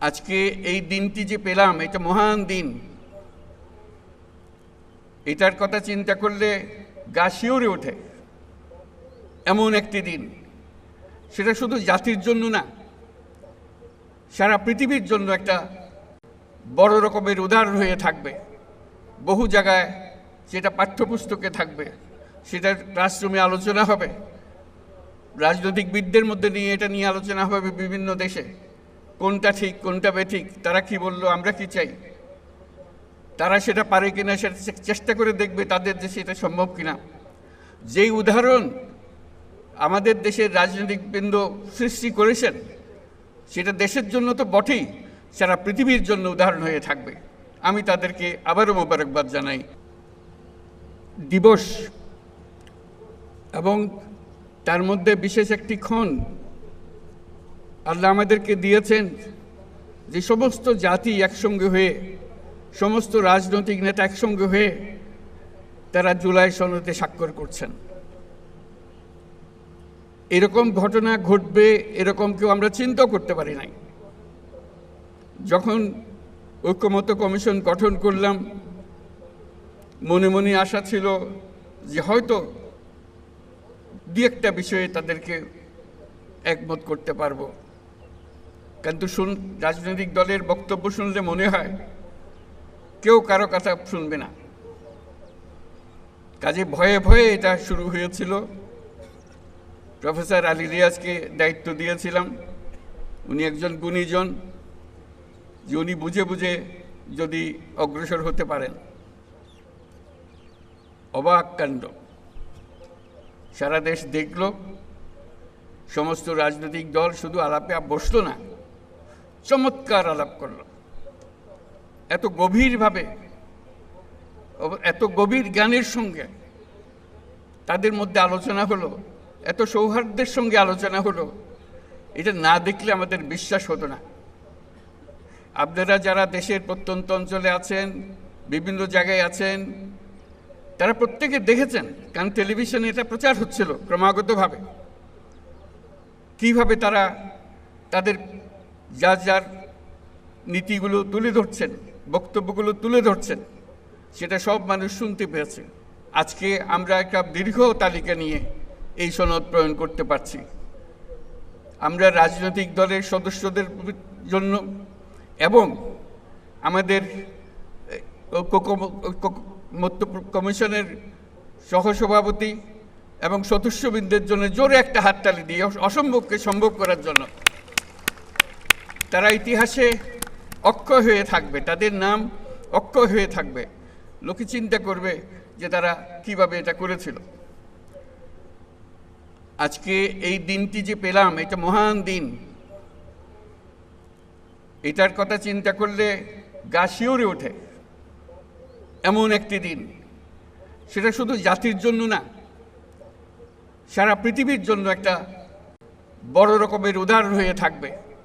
আজকে এই দিনটি যে পেলাম, এটা মহান দিন। এটার কথা চিন্তা করলে গা শিওরে ওঠে। এমন একটি দিন। সেটা শুধু জাতির জন্য না, সারা পৃথিবীর জন্য একটা বড় রকমের উদাহরণ হয়ে থাকবে। বহু জায়গায় সেটা পাঠ্যপুস্তকে থাকবে সেটা ক্লাসরুমে আলোচনা হবে। রাজনৈতিকবিদদের মধ্যে নিয়ে এটা নিয়ে আলোচনা হবে বিভিন্ন দেশে। কোনটা ঠিক, কোনটা বেঠিক, তারা কি বলল, আমরা কি চাই? তারা সেটা পারে কিনা সেটা চেষ্টা করে দেখবে তাদের দেশে এটা সম্ভব কিনা। যেই উদাহরণ আমাদের দেশের রাজনৈতিক বৃন্দ সৃষ্টি করেছেন, সেটা দেশের জন্য তো বটেই, সারা পৃথিবীর জন্য উদাহরণ হয়ে থাকবে। আমি তাদেরকে আবারও মোবারকবাদ জানাই। দিবস এবং তার মধ্যে বিশেষ একটি ক্ষণ আল্লাহ আমাদেরকে দিয়েছেন যে সমস্ত জাতি একসঙ্গে হয়ে, সমস্ত রাজনৈতিক নেতা একসঙ্গে হয়ে তারা জুলাই সনদে স্বাক্ষর করছেন। এরকম ঘটনা ঘটবে, এরকম কেউ আমরা চিন্তাও করতে পারি নাই। যখন ঐক্যমত কমিশন গঠন করলাম, মনে মনে আশা ছিল যে হয়তো দু একটা বিষয়ে তাদেরকে একমত করতে পারব। কিন্তু শুন, রাজনৈতিক দলের বক্তব্য শুনলে মনে হয় কেউ কারও কথা শুনবে না। কাজে ভয়ে ভয়ে এটা শুরু হয়েছিল। প্রফেসর আলী রিয়াজকে দায়িত্ব দিয়েছিলাম। উনি একজন গুণীজন, যে উনি বুঝে বুঝে যদি অগ্রসর হতে পারেন। অবাক কাণ্ড। সারা দেশ দেখল, সমস্ত রাজনৈতিক দল শুধু আলাপে বসল না। চমৎকার আলাপ করল। এত গভীরভাবে, এত গভীর জ্ঞানের সঙ্গে তাদের মধ্যে আলোচনা হলো, এত সৌহার্দ্যের সঙ্গে আলোচনা হলো, এটা না দেখলে আমাদের বিশ্বাস হতো না। আপনারা যারা দেশের প্রত্যন্ত অঞ্চলে আছেন, বিভিন্ন জায়গায় আছেন, তারা প্রত্যেকে দেখেছেন, কারণ টেলিভিশনে এটা প্রচার হচ্ছিল ক্রমাগতভাবে। কীভাবে তারা তাদের যার যার নীতিগুলো তুলে ধরছেন, বক্তব্যগুলো তুলে ধরছেন, সেটা সব মানুষ শুনতে পেয়েছে। আজকে আমরা একটা দীর্ঘ তালিকা নিয়ে এই সনদ প্রয়োগ করতে পারছি। আমরা রাজনৈতিক দলের সদস্যদের জন্য এবং আমাদের কম- কমিশনের সহসভাপতি এবং সদস্যবৃন্দের জন্য জোরে একটা হাততালি দিয়ে অসম্ভবকে সম্ভব করার জন্য তারা ইতিহাসে অক্ষয় হয়ে থাকবে, তাদের নাম অক্ষয় হয়ে থাকবে। লোকে চিন্তা করবে যে তারা কীভাবে এটা করেছিল। আজকে এই দিনটি যে পেলাম, এটা মহান দিন। এটার কথা চিন্তা করলে গা শিওরে ওঠে। এমন একটি দিন। সেটা শুধু জাতির জন্য না, সারা পৃথিবীর জন্য একটা বড় রকমের উদাহরণ হয়ে থাকবে।